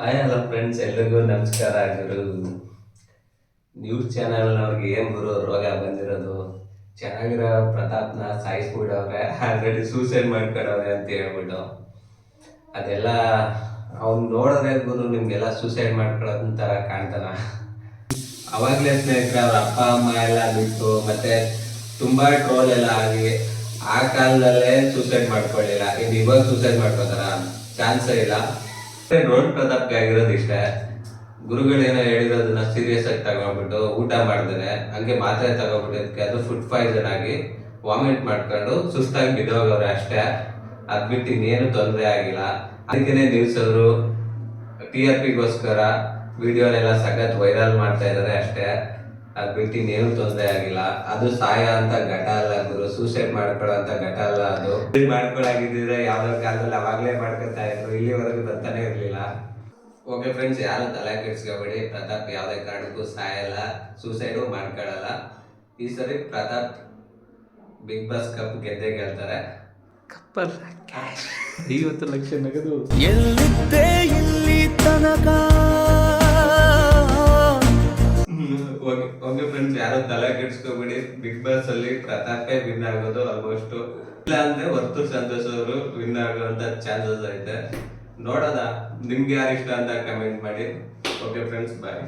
Hi friends ಎಲ್ರಿಗೂ ನಮಸ್ಕಾರ. ಗುರು news ಚಾನಲ್ನವ್ರಿಗೆ ಏನು ಗುರು, ರೋಗ ಬಂದಿರೋದು. ಚೆನ್ನಾಗಿರೋ ಪ್ರತಾಪ್ನ ಸಾಯಿಸ್ಬಿಡವ್ರೆ ಆಲ್ರೆಡಿ ಸೂಸೈಡ್ ಮಾಡ್ಕೊಂಡವ್ರೆ ಅಂತ ಹೇಳ್ಬಿಟ್ಟು. ಅದೆಲ್ಲ ಅವ್ನು ನೋಡಿದ್ರೆ ಗುರು, ನಿಮಗೆಲ್ಲ ಸೂಸೈಡ್ ಮಾಡ್ಕೊಳ್ಳೋದ್ ಥರ ಕಾಣ್ತಾನ. ಅವಾಗಲೇ ಸ್ನೇಹಿತರೆ, ಅವ್ರ ಅಪ್ಪ, ಅಮ್ಮ ಎಲ್ಲ ಬಿಟ್ಟು, ಮತ್ತೆ ತುಂಬ ಟ್ರೋಲ್ ಎಲ್ಲ ಆಗಿ, ಆ ಕಾಲದಲ್ಲೇ ಸೂಸೈಡ್ ಮಾಡ್ಕೊಳ್ಳಿಲ್ಲ. ಇನ್ನು ಇವಾಗ ಸೂಸೈಡ್ ಮಾಡ್ಕೋತಾರ? ಚಾನ್ಸೇ ಇಲ್ಲ. ರೋಡ್ ಪ್ರತಾಪ್ಗೆ ಆಗಿರೋದು ಇಷ್ಟ. ಗುರುಗಳೇನೋ ಹೇಳಿರೋದನ್ನ ಸೀರಿಯಸ್ ಆಗಿ ತಗೊಂಡ್ಬಿಟ್ಟು ಊಟ ಮಾಡಿದ್ರೆ ಹಂಗೆ ಮಾತ್ರೆ ತಗೊಂಡ್ಬಿಟ್ಟಿದ್ಕೆ ಅದು ಫುಡ್ ಪಾಯ್ಸನ್ ಆಗಿ ವಾಮಿಟ್ ಮಾಡ್ಕೊಂಡು ಸುಸ್ತಾಗಿ ಬಿದ್ದೋಗವ್ರೆ ಅಷ್ಟೇ. ಅದ್ ಬಿಟ್ಟು ಇನ್ನೇನು ತೊಂದರೆ ಆಗಿಲ್ಲ. ಅದಕ್ಕೇನೆ ನ್ಯೂಸ್ ಟಿ ಆರ್ ಪಿಗೋಸ್ಕರ ವಿಡಿಯೋನೆಲ್ಲ ಸಖತ್ ವೈರಲ್ ಮಾಡ್ತಾ ಇದ್ದಾರೆ ಅಷ್ಟೇ. ಅದ್ ಬಿಟ್ಟು ಇನ್ನೇನು ತೊಂದರೆ ಆಗಿಲ್ಲ. ಅದು ಸಾಯ ಅಂತ ಘಟ ಅಲ್ಲ ಗುರು. ಸೂಸೈಡ್ ಮಾಡ್ಕೊಳ್ಳೋ ಅಂತ ಘಟ ಅಲ್ಲ ಅದು. ಮಾಡ್ಕೊಳ್ಳಾಗಿದ್ದರೆ ಯಾವ್ದೋ ಕಾಲದಲ್ಲಿ ಅವಾಗ್ಲೇ ಮಾಡ್ಕೊತಾ ಇದ್ರು. ಇಲ್ಲಿವರೆಗೂ ಬರ್ತಾನೆ ಇರಲಿಲ್ಲ. ಓಕೆ ಫ್ರೆಂಡ್ಸ್ ಯಾರು ತಲೆ ಕೆಡ್ಸ್ಕೊಬೇಡಿ. ಪ್ರತಾಪ್ ಯಾವುದೇ ಕಾರಣಕ್ಕೂ ಸಾಯಲ್ಲ. ಸೂಸೈಡು ಮಾಡ್ಕೊಳ್ಳಲ್ಲ ಈ ಸರಿ ಪ್ರತಾಪ್ ಬಿಗ್ ಬಾಸ್ ಕಪ್ ಗೆದ್ದೇ ಕೇಳ್ತಾರೆ ಕಪ್ಪಲ್ಲ ಕ್ಯಾಶ್ ಐವತ್ತು ಲಕ್ಷ ನಗದು. ಎಲ್ಲಿದ್ದೆ ಇಲ್ಲಿ ತನಕ? ಓಕೆ ಫ್ರೆಂಡ್ಸ್ ಯಾರು ತಲೆ ಕೆಡ್ಸ್ಕೊಬೇಡಿ. ಬಿಗ್ ಬಾಸ್ ಅಲ್ಲಿ ಪ್ರತಾಪೇ ವಿನ್ ಆಗೋದು ಆಲ್ಮೋಸ್ಟ್ ಇಲ್ಲ ಅಂದ್ರೆ ವರ್ತು ಸಂತೋಷ್ ಅವರು ವಿನ್ ಆಗುವಂತ ಚಾನ್ಸಸ್ ಐತೆ. ನೋಡೋಣ, ನಿಮ್ಗೆ ಯಾರು ಇಷ್ಟ ಅಂತ ಕಮೆಂಟ್ ಮಾಡಿ. Okay friends bye